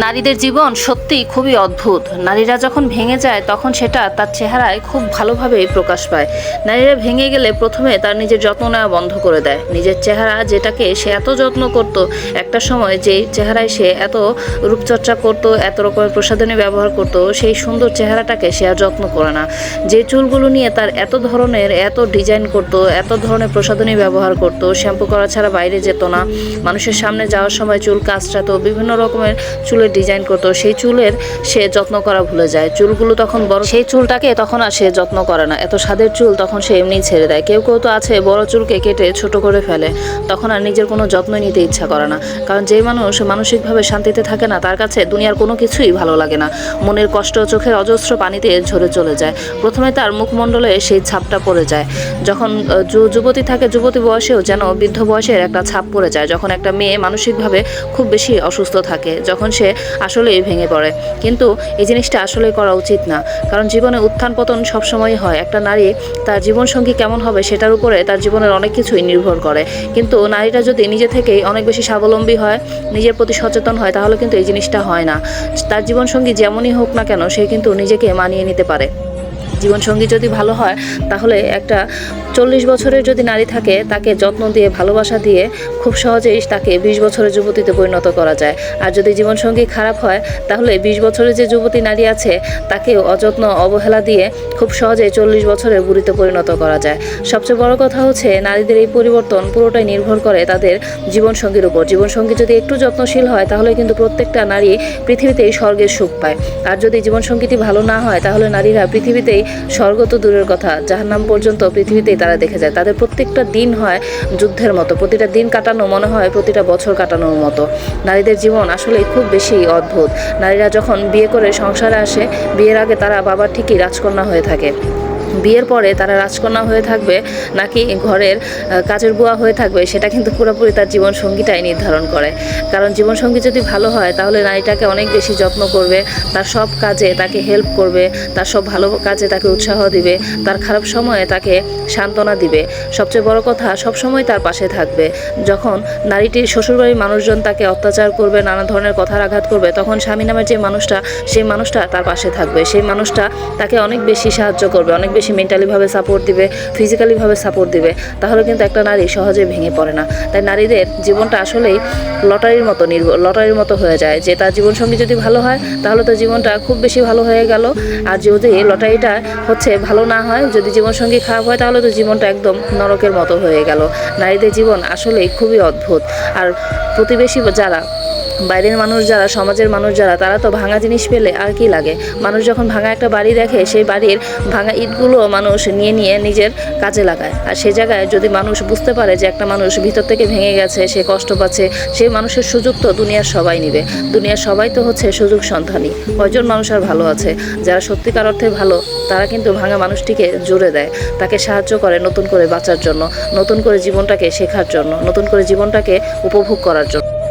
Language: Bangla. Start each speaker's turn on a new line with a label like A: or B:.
A: নারীদের জীবন সত্যিই খুবই অদ্ভুত। নারীরা যখন ভেঙে যায়, তখন সেটা তার চেহারায় খুব ভালোভাবে প্রকাশ পায়। নারীরা ভেঙে গেলে প্রথমে তার নিজের যত্ন নেওয়া বন্ধ করে দেয়। নিজের চেহারা যেটাকে সে এত যত্ন করত, একটা সময় যে চেহারায় সে এত রূপচর্চা করত, এত রকমের প্রসাধনী ব্যবহার করত, সেই সুন্দর চেহারাটাকে সে আর যত্ন করে না। যে চুলগুলো নিয়ে তার এত ধরনের, এত ডিজাইন করত, এত ধরনের প্রসাধনী ব্যবহার করত, শ্যাম্পু করা ছাড়া বাইরে যেত না। মানুষের সামনে যাওয়ার সময় চুল কাচটাতো বিভিন্ন রকমের চুলের ডিজাইন করতো, সেই চুলের সে যত্ন করা ভুলে যায়। চুলগুলো তখন বড়, সেই চুলটাকে তখন আর সে যত্ন করে না। এত স্বাদের চুল তখন সে এমনিই ছেড়ে দেয়। কেউ কেউ তো আছে বড় চুলকে কেটে ছোট করে ফেলে। তখন আর নিজের কোনো যত্ন নিতে ইচ্ছা করে না। কারণ যে মানুষ মানসিকভাবে শান্তিতে থাকে না, তার কাছে দুনিয়ার কোনো কিছুই ভালো লাগে না। মনের কষ্ট, চোখের অজস্র পানিতে ঝরে চলে যায়। প্রথমে তার মুখমণ্ডলে সেই ছাপটা পড়ে যায়। যখন যুবতী থাকে, যুবতী বয়সেও যেন বৃদ্ধ বয়সের একটা ছাপ পড়ে যায়। যখন একটা মেয়ে মানসিকভাবে খুব বেশি অসুস্থ থাকে, যখন সে আসলেই ভেঙে পড়ে। কিন্তু এই জিনিসটা আসলে করা উচিত না। কারণ জীবনে উত্থান পতন সবসময় হয়। একটা নারী তার জীবনসঙ্গী কেমন হবে সেটার উপরে তার জীবনের অনেক কিছুই নির্ভর করে। কিন্তু নারীটা যদি নিজে থেকেই অনেক বেশি স্বাবলম্বী হয়, নিজের প্রতি সচেতন হয়, তাহলে কিন্তু এই জিনিসটা হয় না। তার জীবনসঙ্গী যেমনই হোক না কেন, সে কিন্তু নিজেকে মানিয়ে নিতে পারে। জীবনসঙ্গী যদি ভালো হয়, তাহলে একটা চল্লিশ বছরের যদি নারী থাকে, তাকে যত্ন দিয়ে, ভালোবাসা দিয়ে খুব সহজেই তাকে বিশ বছরের যুবতীতে পরিণত করা যায়। আর যদি জীবনসঙ্গী খারাপ হয়, তাহলে বিশ বছরের যে যুবতী নারী আছে তাকে অযত্ন, অবহেলা দিয়ে খুব সহজেই চল্লিশ বছরের বুড়িতে পরিণত করা যায়। সবচেয়ে বড় কথা হচ্ছে, নারীদের এই পরিবর্তন পুরোটাই নির্ভর করে তাদের জীবনসঙ্গীর উপর। জীবনসঙ্গী যদি একটু যত্নশীল হয়, তাহলে কিন্তু প্রত্যেকটা নারী পৃথিবীতেই স্বর্গের সুখ পায়। আর যদি জীবনসঙ্গীটি ভালো না হয়, তাহলে নারীরা পৃথিবীতেই স্বর্গ তো দূরের কথা। জাহান্নাম পর্যন্ত পৃথিবীতেই তারা দেখে যায়। তাদের প্রত্যেকটা দিন হয় যুদ্ধের মতো। প্রতিটা দিন কাটানো মনে হয় প্রতিটা বছর কাটানোর মতো। নারীদের জীবন আসলে খুব বেশি অদ্ভুত। নারীরা যখন বিয়ে করে সংসারে আসে, বিয়ের আগে তারা বাবার ঠিকই রাজকন্যা হয়ে থাকে। বিয়ের পরে তারা রাজকন্যা হয়ে থাকবে নাকি ঘরের কাজের বুয়া হয়ে থাকবে, সেটা কিন্তু পুরোপুরি তার জীবন সঙ্গীটাই নির্ধারণ করে। কারণ জীবন সঙ্গী যদি ভালো হয়, তাহলে নারীটাকে অনেক বেশি যত্ন করবে, তার সব কাজে তাকে হেল্প করবে, তার সব ভালো কাজে তাকে উৎসাহ দিবে, তার খারাপ সময়ে তাকে সান্ত্বনা দিবে। সবচেয়ে বড় কথা সব সময় তার পাশে থাকবে। যখন নারীটির শ্বশুরবাড়ির মানুষজন তাকে অত্যাচার করবে, নানা ধরনের কথার আঘাত করবে, তখন স্বামী নামের যে মানুষটা, সেই মানুষটা তার পাশে থাকবে। সেই মানুষটা তাকে অনেক বেশি সাহায্য করবে, অনেক বেশি মেন্টালিভাবে সাপোর্ট দিবে ফিজিক্যালিভাবে সাপোর্ট দিবে, তাহলে কিন্তু একটা নারী সহজে ভেঙে পড়ে না। তাই নারীদের জীবনটা আসলেই লটারির মতো নির্ভর লটারির মতো হয়ে যায় যে তার জীবনসঙ্গী যদি ভালো হয়, তাহলে তো জীবনটা খুব বেশি ভালো হয়ে গেল। আর যদি লটারিটা হচ্ছে ভালো না হয়, যদি জীবনসঙ্গী খারাপ হয়, তাহলে তো জীবনটা একদম নরকের মতো হয়ে গেল। নারীদের জীবন আসলেই খুবই অদ্ভুত। আর প্রতিবেশী যারা বাইরের মানুষ যারা, সমাজের মানুষ যারা, তারা তো ভাঙা জিনিস পেলে আর কি লাগে? মানুষ যখন ভাঙা একটা বাড়ি দেখে, সেই বাড়ির ভাঙা ইটগুলো মানুষ নিয়ে নিয়ে নিজের কাজে লাগায়। আর সে জায়গায় যদি মানুষ বুঝতে পারে যে একটা মানুষ ভিতর থেকে ভেঙে গেছে, সে কষ্ট পাচ্ছে সেই মানুষের সুযোগ তো দুনিয়ার সবাই নিবে। দুনিয়ার সবাই তো হচ্ছে সুযোগ সন্ধানী। কয়জন মানুষ আর ভালো আছে? যারা সত্যিকার অর্থে ভালো, তারা কিন্তু ভাঙা মানুষটিকে জুড়ে দেয়। তাকে সাহায্য করে নতুন করে বাঁচার জন্য, নতুন করে জীবনটাকে শেখার জন্য, নতুন করে জীবনটাকে উপভোগ করার জন্য।